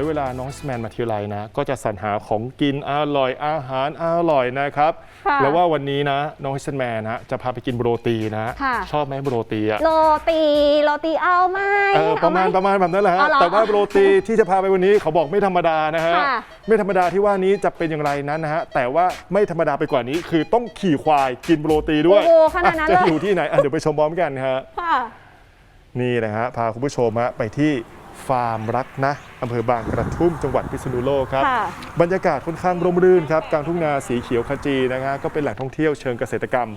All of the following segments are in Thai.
แล้วเวลาน้องสแมนมาทีไรนะ ก็จะสรรหาของกินอร่อยอาหารอร่อยนะครับ ค่ะแล้วว่าวันนี้นะน้องสแมนนะจะพาไปกินโรตีนะ ค่ะ ชอบไหมโรตีอะ โรตีโรตีเอาไหมเออประมาณเอไหประมาณแบบนั้นแหละฮะอ๋อเหรอแต่ว่าโรตีที่จะพาไปวันนี้เขาบอกไม่ธรรมดานะฮะ ค่ะ ไม่ธรรมดาที่ว่านี้จะเป็นอย่างไรนั้นนะฮะ แต่ว่าไม่ธรรมดาไปกว่านี้ คือต้องขี่ควายกินโรตีด้วยโอ้โหขนาดนั้นอะจะเลยอยู่ที่ไหนอะเดี๋ยวไปชมพร้อมกันฮะ ค่ะ นี่นะฮะพาคุณผู้ชมฮะไปที่ ฟาร์มรักนะอำเภอบางกระทุ่มจังหวัดพิษณุโลกครับค่ะบรรยากาศค่อนข้างร่มรื่นครับกลางทุ่งนาสีเขียวขจีนะฮะก็เป็นแหล่งท่องเที่ยวเชิงเกษตรกรรม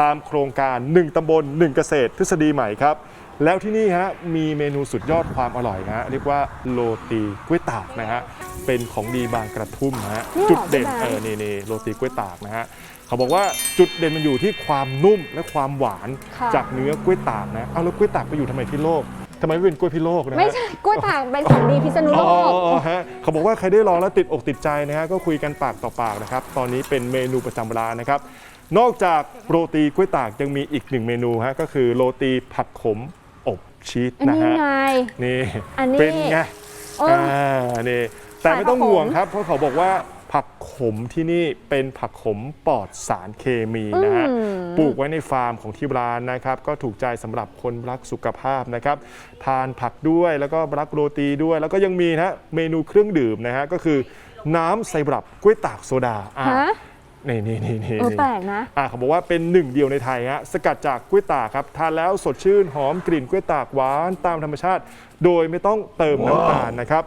ตามโครงการ 1 ตำบล 1 เกษตรทฤษฎีใหม่ครับ แล้วที่นี่ฮะมีเมนูสุดยอดความอร่อยนะฮะเรียกว่าโรตีกล้วยตากนะฮะเป็นของดีบางกระทุ่มนะฮะนี่เหรอจุดเด่นพี่แบงค์เออนี่นี่โรตีกล้วยตากนะฮะเขาบอกว่าจุดเด่นมันอยู่ที่ความนุ่มและความหวานค่ะจากเนื้อกล้วยตากนะเอาแล้วกล้วยตากไปอยู่ทำไมที่โลก ทำไมไม่เป็นกล้วยพิโลกนะฮะ ไม่ใช่กล้วยตากเป็นของดีพิษณุอ๋โลอกอ๋อฮะเขาบอกว่าใครได้ลองแล้วติดอกติดใจนะฮะก็คุยกันปากต่อปากนะครับ ตอนนี้เป็นเมนูประจำร้านนะครับ นอกจากโรตีกล้วยตากยังมีอีกหนึ่งเมนูฮะก็คือโรตีผักขมอบชีสอันนะนี้ฮะไง นี่อันนี้เป็นไงเออ อ่านี่แต่ไม่ต้องผักขมห่วงครับเพราะเขาบอกว่า ผักขมที่นี่เป็นผักขมปลอดสารเคมีนะฮะอืมปลูกไว้ในฟาร์มของที่ร้านนะครับ ก็ถูกใจสำหรับคนรักสุขภาพนะครับ ทานผักด้วยแล้วก็รักโรตีด้วย แล้วก็ยังมีนะฮะเมนูเครื่องดื่มนะฮะ ก็คือน้ำไซรัปกล้วยตากโซดาอะฮะนี่นี่นี่นี่เออแปลกนะอะเขาบอกว่าเป็นหนึ่งเดียวในไทยฮะสกัดจากกล้วยตากครับทานแล้วสดชื่นหอมกลิ่นกล้วยตากหวานตามธรรมชาติ โดยไม่ต้องเติมน้ำตาลนะครับ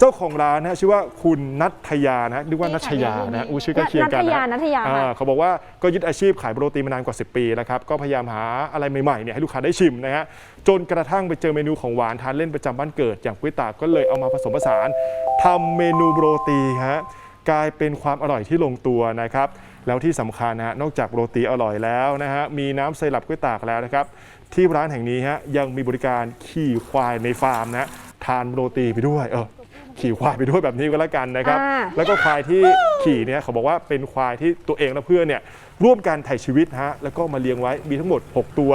เจ้าของร้านนะฮะชื่อว่าคุณนัทยานะฮะนึกว่านัชยานะอู้ชื่อใกล้เคียงกันนัทยานะนัทยาอ่ค่ะเขาบอกว่าก็ยึดอาชีพขายโรตีมานานกว่า 10 ปีแล้วครับก็พยายามหาอะไรใหม่ๆเนี่ยให้ลูกค้าได้ชิมนะฮะจนกระทั่งไปเจอเมนูของหวานทานเล่นประจำบ้านเกิด อย่างกล้วยตากก็เลยเอามาผสมผสานทำเมนูโรตีฮะกลายเป็นความอร่อยที่ลงตัวนะครับแล้วที่สำคัญนะฮะนอกจากโรตีอร่อยแล้วนะฮะมีน้ำไซรัปกล้วยตากแล้วนะครับที่ร้านแห่งนี้ฮะยังมีบริการขี่ควายในฟาร์มนะทานโรตีไปด้วยเออ ขี่ควายไปด้วยแบบนี้ก็แล้วกันนะครับ อ่า แล้วก็ควายที่ขี่เนี่ยเขาบอกว่าเป็นควายที่ตัวเองและเพื่อนเนี่ยร่วมกันถ่ายชีวิตฮะแล้วก็มาเลี้ยงไว้มีทั้งหมด 6 ตัว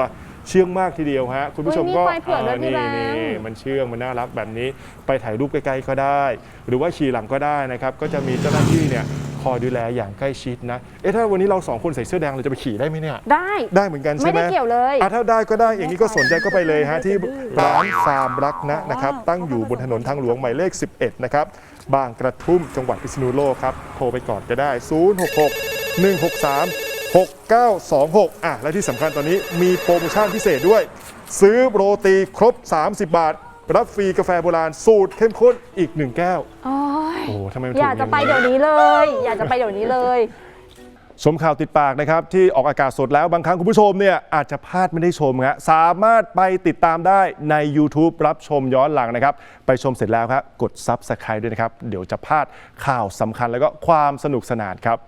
เชื่องมากทีเดียวฮะคุณผู้ชมก็เฮ้ยมีควายเผือกด้วยพี่นี่แบงค์ นี่มันเชื่องมันน่ารักแบบนี้ ไปถ่ายรูปใกล้ๆก็ได้ หรือว่าขี่หลังก็ได้นะครับก็จะมีเจ้าหน้าที่เนี่ย คอยดูแลอย่างใกล้ชิดนะเอ๊ะถ้าวันนี้เราสองคนใส่เสื้อแดงเราจะไปขี่ได้ไหมเนี่ยได้ ได้เหมือนกันใช่ไม่ไหม ได้เกี่ยวเลย อะถ้าได้ก็ได้อย่างนี้ก็สนใจก็ไปเลยฮะ ที่ร้านฟาร์มรักนะนะครับ ตั้งอยู่บนถนนทางหลวงหมายเลข 11 นะครับ บางกระทุ่มจังหวัดพิษณุโลกครับ โทรไปก่อนก็ได้ 066 163 6926 อะ และที่สำคัญตอนนี้มีโปรโมชั่นพิเศษด้วย ซื้อโรตีครบ 30 บาท รับฟรีกาแฟโบราณสูตรเข้มข้นอีก1แก้ว โอ้ยโอ้โหทำไมมันอถูกยากจะงไปเดี๋ยวนี้เลย อยากจะไปเดี๋ยวนี้เลย ชมข่าวติดปากนะครับ ที่ออกอากาศสดแล้วบางครั้งคุณผู้ชมเนี่ยอาจจะพลาดไม่ได้ชมฮะสามารถไปติดตามได้ใน YouTube รับชมย้อนหลังนะครับ ไปชมเสร็จแล้วครับกด Subscribe ด้วยนะครับ เดี๋ยวจะพลาดข่าวสำคัญแล้วก็ความสนุกสนานครับ